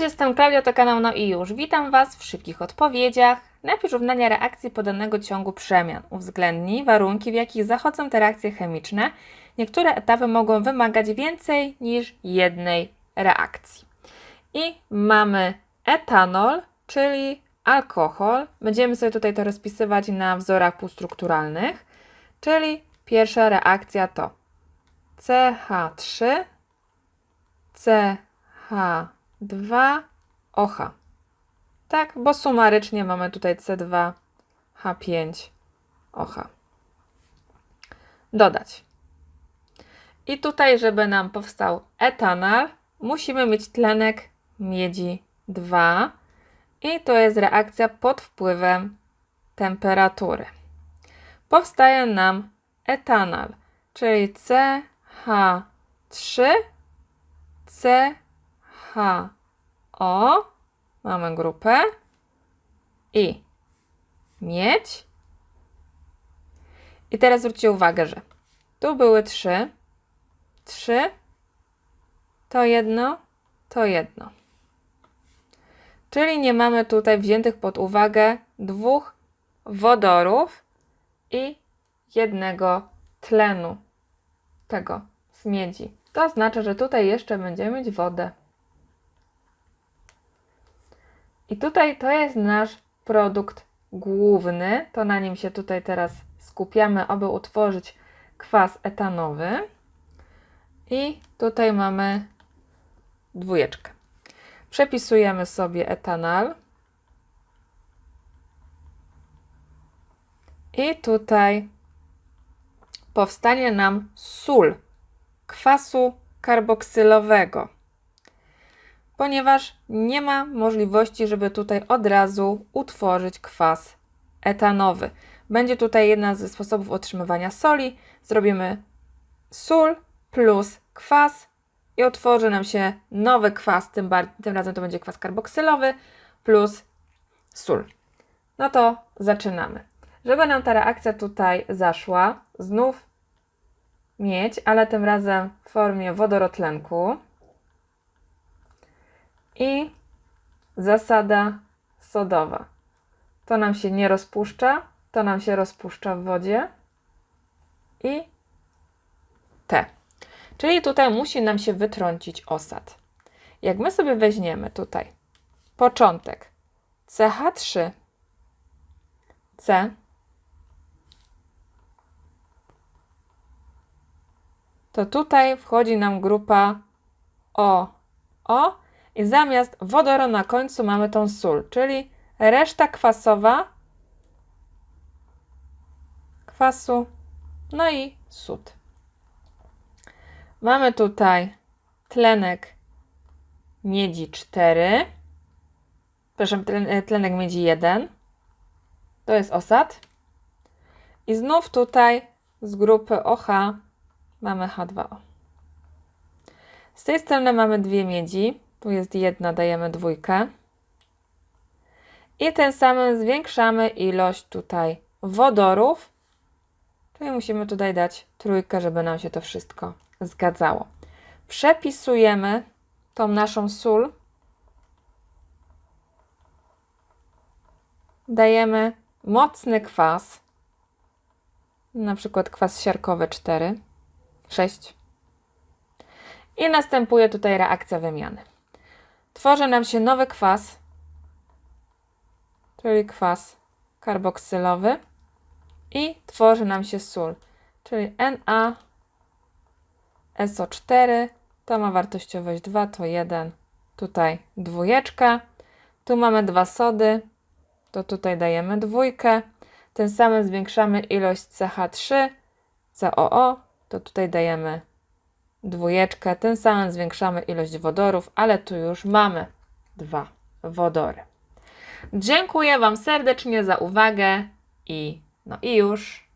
Cześć, jestem Klaudia, to kanał No i już. Witam Was w szybkich odpowiedziach. Napisz równania reakcji podanego ciągu przemian. Uwzględnij warunki, w jakich zachodzą te reakcje chemiczne. Niektóre etapy mogą wymagać więcej niż jednej reakcji. I mamy etanol, czyli alkohol. Będziemy sobie tutaj to rozpisywać na wzorach półstrukturalnych. Czyli pierwsza reakcja to CH3, CH2, OH. Tak, bo sumarycznie mamy tutaj C2, H5, OH. Dodać. I tutaj, żeby nam powstał etanol, musimy mieć tlenek miedzi 2 i to jest reakcja pod wpływem temperatury. Powstaje nam etanol, czyli CH3, CHO, mamy grupę i miedź. I teraz zwróćcie uwagę, że tu były trzy, trzy, to jedno, to jedno. Czyli nie mamy tutaj wziętych pod uwagę dwóch wodorów i jednego tlenu tego z miedzi. To oznacza, że tutaj jeszcze będziemy mieć wodę. I tutaj to jest nasz produkt główny. To na nim się tutaj teraz skupiamy, aby utworzyć kwas etanowy. I tutaj mamy dwójeczkę. Przepisujemy sobie etanol. I tutaj powstanie nam sól kwasu karboksylowego, ponieważ nie ma możliwości, żeby tutaj od razu utworzyć kwas etanowy. Będzie tutaj jedna ze sposobów otrzymywania soli. Zrobimy sól plus kwas i otworzy nam się nowy kwas, tym, tym razem to będzie kwas karboksylowy plus sól. No to zaczynamy. Żeby nam ta reakcja tutaj zaszła, znów miedź, ale tym razem w formie wodorotlenku. I zasada sodowa. To nam się nie rozpuszcza, to nam się rozpuszcza w wodzie. I T. Czyli tutaj musi nam się wytrącić osad. Jak my sobie weźmiemy tutaj początek CH3, C, to tutaj wchodzi nam grupa O, O i zamiast wodoru na końcu mamy tą sól, czyli reszta kwasowa kwasu, no i sód. Mamy tutaj tlenek miedzi 4, przepraszam, tlen- tlenek miedzi 1, to jest osad. I znów tutaj z grupy OH mamy H2O. Z tej strony mamy dwie miedzi. Tu jest jedna, dajemy dwójkę. I tym samym zwiększamy ilość tutaj wodorów. Czyli musimy tutaj dać trójkę, żeby nam się to wszystko zgadzało. Przepisujemy tą naszą sól. Dajemy mocny kwas. Na przykład kwas siarkowy 4. 6. I następuje tutaj reakcja wymiany. Tworzy nam się nowy kwas, czyli kwas karboksylowy i tworzy nam się sól, czyli Na SO4, to ma wartościowość 2, to 1, tutaj dwójeczka, tu mamy dwa sody, to tutaj dajemy dwójkę, tym samym zwiększamy ilość CH3, COO, to tutaj dajemy dwójeczkę, tym samym zwiększamy ilość wodorów, ale tu już mamy dwa wodory. Dziękuję Wam serdecznie za uwagę i no i już.